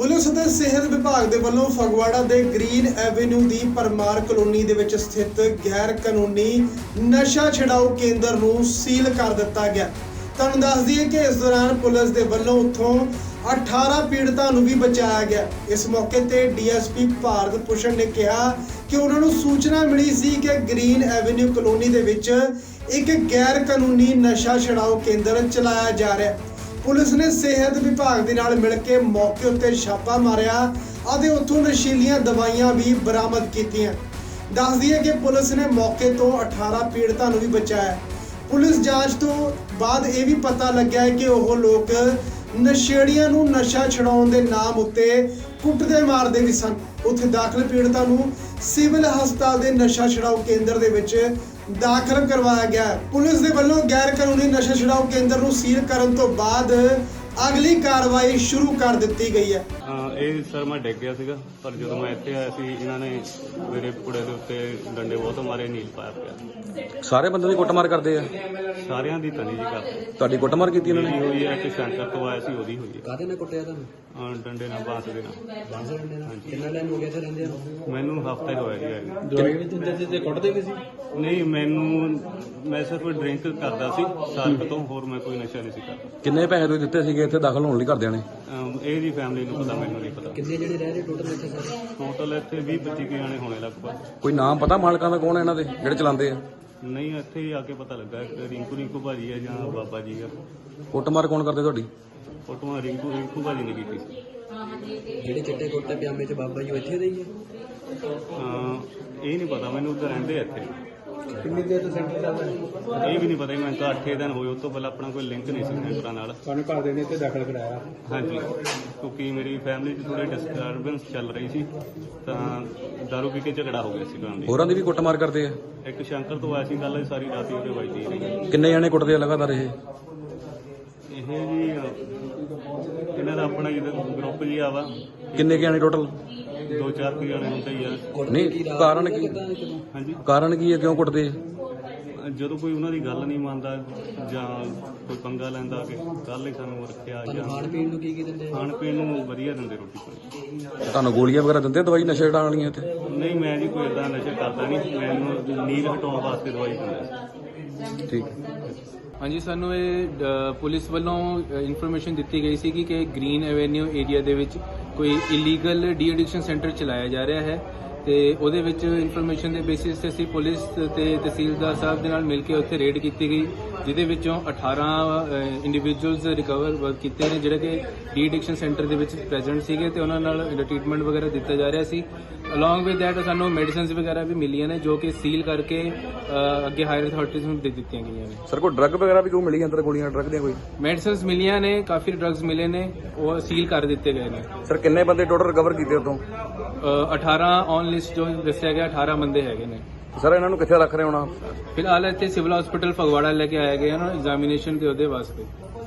Police ਅਤੇ ਸਿਹਤ ਵਿਭਾਗ ਦੇ ਵੱਲੋਂ ਫਗਵਾੜਾ ਦੇ ਗ੍ਰੀਨ ਐਵੇਨਿਊ ਦੀ ਪਰਮਾਰ ਕਲੋਨੀ ਦੇ ਵਿੱਚ ਸਥਿਤ ਗੈਰ ਕਾਨੂੰਨੀ ਨਸ਼ਾ ਛਡਾਊ ਕੇਂਦਰ ਨੂੰ ਸੀਲ ਕਰ ਦਿੱਤਾ ਗਿਆ। ਤੁਹਾਨੂੰ ਦੱਸ ਦਈਏ ਕਿ ਇਸ ਦੌਰਾਨ ਪੁਲਿਸ ਦੇ ਵੱਲੋਂ ਉੱਥੋਂ 18 ਪੀੜਤਾਂ ਨੂੰ ਵੀ ਬਚਾਇਆ ਗਿਆ। ਇਸ ਮੌਕੇ ਤੇ ਡੀਐਸਪੀ ਭਾਰਤ ਭੂਸ਼ਣ ਨੇ ਕਿਹਾ ਕਿ ਉਹਨਾਂ ਨੂੰ ਸੂਚਨਾ ਮਿਲੀ ਸੀ ਕਿ ਗ੍ਰੀਨ ਐਵੇਨਿਊ ਕਲੋਨੀ ਦੇ ਵਿੱਚ ਇੱਕ ਗੈਰ ਕਾਨੂੰਨੀ ਨਸ਼ਾ ਛਡਾਊ ਕੇਂਦਰ ਚਲਾਇਆ ਜਾ ਰਿਹਾ ਹੈ। ਪੁਲਿਸ ਨੇ ਸਿਹਤ ਵਿਭਾਗ ਦੇ ਨਾਲ ਮਿਲ ਕੇ ਮੌਕੇ ਉੱਤੇ ਛਾਪਾ ਮਾਰਿਆ ਅਤੇ ਉੱਥੋਂ ਨਸ਼ੀਲੀਆਂ ਦਵਾਈਆਂ ਵੀ ਬਰਾਮਦ ਕੀਤੀਆਂ। ਦੱਸਦੀ ਹੈ ਕਿ ਪੁਲਿਸ ਨੇ ਮੌਕੇ ਤੋਂ 18 ਪੀੜਤਾਂ ਨੂੰ ਵੀ ਬਚਾਇਆ। ਪੁਲਿਸ ਜਾਂਚ ਤੋਂ ਬਾਅਦ ਇਹ ਵੀ ਪਤਾ ਲੱਗਿਆ ਹੈ ਕਿ ਉਹ ਲੋਕ ਨਸ਼ੇੜੀਆਂ ਨੂੰ ਨਸ਼ਾ ਛਡਾਉਣ ਦੇ ਨਾਮ ਉੱਤੇ ਕੁੱਟਦੇ ਮਾਰਦੇ ਵੀ ਸਨ। ਉੱਥੇ ਦਾਖਲ ਪੀੜਤਾਂ ਨੂੰ ਸਿਵਲ ਹਸਪਤਾਲ ਦੇ ਨਸ਼ਾ ਛਡਾਊ ਕੇਂਦਰ ਦੇ ਵਿੱਚ ਦਾਖਲ ਕਰਵਾਇਆ ਗਿਆ। ਪੁਲਿਸ ਦੇ ਵੱਲੋਂ ਗੈਰ ਕਾਨੂੰਨੀ ਨਸ਼ਾ ਛਡਾਊ ਕੇਂਦਰ ਨੂੰ ਸੀਲ ਕਰਨ ਤੋਂ ਬਾਅਦ ਅਗਲੀ ਕਾਰਵਾਈ ਸ਼ੁਰੂ ਕਰ ਦਿੱਤੀ ਗਈ ਹੈ। ਹਾਂ ਇਹ ਸਰ ਮੈਂ ਡਿੱਗ ਗਿਆ ਸੀਗਾ ਪਰ ਜਦੋਂ ਮੈਂ ਇੱਥੇ ਆਇਆ ਸੀ ਇਹਨਾਂ ਨੇ ਮੇਰੇ ਕੁੜੇ ਦੇ ਉੱਤੇ ਡੰਡੇ ਬਹੁਤ ਮਾਰੇ ਨੀਲ ਪਾਇਆ ਪਿਆ। ਸਾਰੇ ਬੰਦੇ ਦੀ ਕੁੱਟਮਾਰ ਕਰਦੇ ਆ? ਸਾਰਿਆਂ ਦੀ ਤਨੀ ਜੀ ਕਰ ਤੁਹਾਡੀ ਕੁੱਟਮਾਰ ਕੀਤੀ ਇਹਨਾਂ ਨੇ? ਹੋਈ ਹੈ ਕਿ ਸੈਂਟਰ ਤੋਂ ਆਇਆ ਸੀ ਉਹਦੀ ਹੋਈ ਹੈ। ਕਾਹਦੇ ਨਾਲ ਕੁੱਟਿਆ ਤੁਹਾਨੂੰ? ਹਾਂ, ਡੰਡੇ ਨਾਲ ਬਾਂਸ ਦੇ ਨਾਲ। ਬਾਂਸਰ ਡੰਡੇ ਨਾਲ? ਕਿੰਨਾ ਟਾਈਮ ਹੋ ਗਿਆ ਤੇ ਰਹਿੰਦੇ ਨੂੰ? ਮੈਨੂੰ ਹਫਤਾ ਹੀ ਹੋਇਆ ਜੀ ਆਏ ਨੂੰ। ਦਵਾਈ ਵੀ ਦਿੰਦੇ ਸੀ ਤੇ ਕੁੱਟਦੇ ਵੀ ਸੀ? ਨਹੀਂ ਮੈਨੂੰ ਮੈਂ ਸਿਰਫ ਡਰਿੰਕ ਕਰਦਾ ਸੀ ਸਾਲ ਤੋਂ ਹੋਰ ਮੈਂ ਕੋਈ ਨਸ਼ਾ ਨਹੀਂ ਸੀ ਕਰਦਾ। ਕਿੰਨੇ ਪੈਸੇ ਤੁਸੀਂ ਦਿੱਤੇ ਸੀਗੇ? ਇੱਥੇ ਦਾਖਲ ਹੋਣ ਲਈ ਘਰਦਿਆਂ ਨੇ। ਅਮ, ਇਹ ਦੀ ਫੈਮਿਲੀ ਨੂੰ ਪਤਾ ਮੈਨੂੰ ਨਹੀਂ ਪਤਾ। ਕਿੰਨੇ ਜਿਹੜੇ ਰਹਿ ਰਹੇ ਟੋਟਲ ਇੱਥੇ ਸਾਰੇ? ਟੋਟਲ ਇੱਥੇ 20 25 ਕੁ ਜਾਣੇ ਹੋਣੇ ਲਗਭਗ। ਕੋਈ ਨਾਮ ਪਤਾ ਮਾਲਕਾਂ ਦਾ ਕੌਣ ਹੈ ਇਹਨਾਂ ਦੇ ਜਿਹੜੇ ਚਲਾਉਂਦੇ ਆ? ਨਹੀਂ ਇੱਥੇ ਹੀ ਆ ਕੇ ਪਤਾ ਲੱਗਾ ਕਿ ਰਿੰਕੂ ਰਿੰਕੂ ਭਾਜੀ ਹੈ ਜਾਂ ਬਾਬਾ ਜੀ ਆ। ਕੁੱਟਮਾਰ ਕੌਣ ਕਰਦੇ ਤੁਹਾਡੀ? ਫੋਟੋਆਂ ਰਿੰਕੂ ਰਿੰਕੂ ਭਾਜੀ ਨੇ ਕੀਤੀ। ਸੀ ਜਿਹੜੇ ਚਿੱਟੇ ਕੁੱਟੇ ਪਜਾਮੇ ਚ ਬਾਬਾ ਜੀ ਉਹ ਇੱਥੇ ਦੇ ਹੀ ਹਾਂ ਇਹ ਨਹੀਂ ਪਤਾ ਮੈਨੂੰ ਉੱਧਰ ਰਹਿੰਦੇ ਆ ਇੱਥੇ। ਆ ਕਿੰਨੀ ਦੇਰ ਤੋਂ ਸੈਂਟਰ ਚੱਲਦਾ ਹੈ ਇਹ ਵੀ ਨਹੀਂ ਪਤਾ ਮੈਂ ਤਾਂ 8 ਦਿਨ ਹੋਏ ਉਸ ਤੋਂ ਪਹਿਲਾਂ ਆਪਣਾ ਕੋਈ ਲਿੰਕ ਨਹੀਂ ਸੀ ਸੈਂਟਰਾਂ ਨਾਲ। ਤੁਹਾਨੂੰ ਘਰ ਦੇ ਨੇ ਇੱਥੇ ਦਾਖਲ ਕਰਾਇਆ? ਹਾਂਜੀ ਕਿਉਂਕਿ ਮੇਰੀ ਫੈਮਿਲੀ 'ਚ ਥੋੜੀ ਡਿਸਟਰਬੈਂਸ ਚੱਲ ਰਹੀ ਸੀ ਤਾਂ ਦਾਰੂ ਪੀ ਕੇ ਝਗੜਾ ਹੋ ਗਿਆ ਸੀ ਘਰਾਂ ਦੇ। ਹੋਰਾਂ ਦੀ ਵੀ ਕੁੱਟਮਾਰ ਕਰਦੇ ਆ? ਇੱਕ ਸ਼ੰਕਰ ਤੋਂ ਆਇਆ ਸੀ ਗੱਲ ਸਾਰੀ ਰਾਤ ਹੀ ਉਹਦੇ ਵੱਜਦੀ ਰਹੀ ਕਿੰਨੇ ਜਾਣੇ ਕੁੱਟਦੇ ਆ ਲਗਾਤਾਰ ਇਹ? ਇਹ ਜੀ ਅਹ, ਇਹਨਾਂ ਦਾ ਆਪਣਾ ਜਿਹੜਾ ਗਰੁੱਪ ਜੀ ਆਵਾ। ਕਿੰਨੇ ਕੁ ਜਾਣੇ ਟੋਟਲ ਦੋ ਚਾਰ ਕੁ ਜਾਣੇ ਹੁੰਦੇ ਹੀ ਆ। ਨਹੀਂ ਕਾਰਨ ਕੀ? ਹਾਂਜੀ? ਕਾਰਨ ਕੀ ਹੈ? ਕਿਉਂ ਕੁੱਟਦੇ ਆ? ਜਦੋਂ ਕੋਈ ਉਹਨਾਂ ਦੀ ਗੱਲ ਨਹੀਂ ਮੰਨਦਾ ਜਾਂ ਕੋਈ ਪੰਗਾ ਲੈਂਦਾ ਕਿ ਕੱਲ ਹੀ ਸਾਨੂੰ ਰੱਖਿਆ ਜਾਂ ਖਾਣ ਪੀਣ ਨੂੰ ਕੀ ਕੀ ਦਿੰਦੇ ਆ? ਖਾਣ ਪੀਣ ਨੂੰ ਵਧੀਆ ਦਿੰਦੇ ਰੋਟੀ ਪਾਣੀ। ਤੁਹਾਨੂੰ ਗੋਲੀਆਂ ਵਗੈਰਾ ਦਿੰਦੇ ਆ ਦਵਾਈ ਨਸ਼ੇ ਛਡਾਉਣ ਵਾਲੀਆਂ ਇੱਥੇ? ਨਹੀਂ ਮੈਂ ਜੀ ਕੋਈ ਇਦਾਂ ਨਸ਼ਾ ਕਰਦਾ ਨਹੀਂ। ਮੈਨੂੰ ਨੀਂਦ ਹਟਾਉਣ ਵਾਸਤੇ ਦਵਾਈ ਦਿੰਦਾ ਠੀਕ। ਹਾਂਜੀ ਸਾਨੂੰ ਇਹ ਅ, ਪੁਲਿਸ ਵੱਲੋਂ ਇਨਫੋਰਮੇਸ਼ਨ ਦਿੱਤੀ ਗਈ ਸੀ ਕਿ ਗ੍ਰੀਨ ਐਵੇਨਿਊ ਏਰੀਆ ਦੇ ਵਿੱਚ ਕੋਈ ਇਲੀਗਲ ਡੀ ਐਡਿਕਸ਼ਨ ਸੈਂਟਰ ਚਲਾਇਆ ਜਾ ਰਿਹਾ ਹੈ ਤੇ ਉਹਦੇ ਵਿੱਚ ਇਨਫੋਰਮੇਸ਼ਨ ਦੇ ਬੇਸਿਸ ਤੇ ਅਸੀਂ ਪੁਲਿਸ ਤੇ ਤਹਿਸੀਲਦਾਰ ਸਾਹਿਬ ਦੇ ਨਾਲ ਮਿਲ ਕੇ ਉੱਥੇ ਰੇਡ ਕੀਤੀ ਗਈ। ਜਿਹਦੇ ਵਿੱਚੋਂ 18 ਇੰਡੀਵਿਜੂਅਲਸ ਰਿਕਵਰ ਕੀਤੇ ਨੇ ਜਿਹੜੇ ਕਿ ਡੀ ਐਡਿਕਸ਼ਨ ਸੈਂਟਰ ਦੇ ਵਿੱਚ ਪ੍ਰੈਜ਼ੈਂਟ ਸੀਗੇ ਤੇ ਉਹਨਾਂ ਨਾਲ ਟ੍ਰੀਟਮੈਂਟ ਵਗੈਰਾ ਦਿੱਤਾ ਜਾ ਰਿਹਾ ਸੀ। ਅਲੋਂਗ ਵਿਦ ਥੈਟ ਸਾਨੂੰ ਮੈਡੀਸਿਨਸ ਵਗੈਰਾ ਵੀ ਮਿਲੀਆਂ ਨੇ ਜੋ ਕਿ ਸੀਲ ਕਰਕੇ ਅੱਗੇ ਹਾਇਰ ਅਥਾਰਟੀਜ਼ ਨੂੰ ਦੇ ਦਿੱਤੀਆਂ ਗਈਆਂ ਨੇ। ਸਰ ਕੋਈ ਡਰੱਗ ਵਗੈਰਾ ਵੀ ਕਿਉਂ ਮਿਲੀ ਅੰਦਰ ਗੋਲੀਆਂ ਡਰੱਗ ਦੀਆਂ ਕੋਈ? ਮੈਡੀਸਿਨਸ ਮਿਲੀਆਂ ਨੇ ਕਾਫੀ ਡਰੱਗਸ ਮਿਲੇ ਨੇ ਉਹ ਸੀਲ ਕਰ ਦਿੱਤੇ ਗਏ ਨੇ। ਸਰ ਕਿੰਨੇ ਬੰਦੇ ਟੋਟਲ ਰਿਕਵਰ ਕੀਤੇ ਉਤੋਂ ਅ, 18 ਔਨ ਲਿਸਟ ਜੋ ਦੱਸਿਆ ਗਿਆ 18 ਬੰਦੇ ਹੈਗੇ ਨੇ। ਸਰ, ਇਹਨਾਂ ਨੂੰ ਕਿੱਥੇ ਰੱਖ ਰਹੇ ਹੋਣਾ ਫਿਲਹਾਲ ਇੱਥੇ ਸਿਵਲ ਹਸਪੀਟਲ ਫਗਵਾੜਾ ਲੈ ਕੇ ਆਏ ਗਏ ਹਨ ਐਗਜ਼ਾਮੀਨੇਸ਼ਨ ਦੇ ਉਹਦੇ ਵਾਸਤੇ।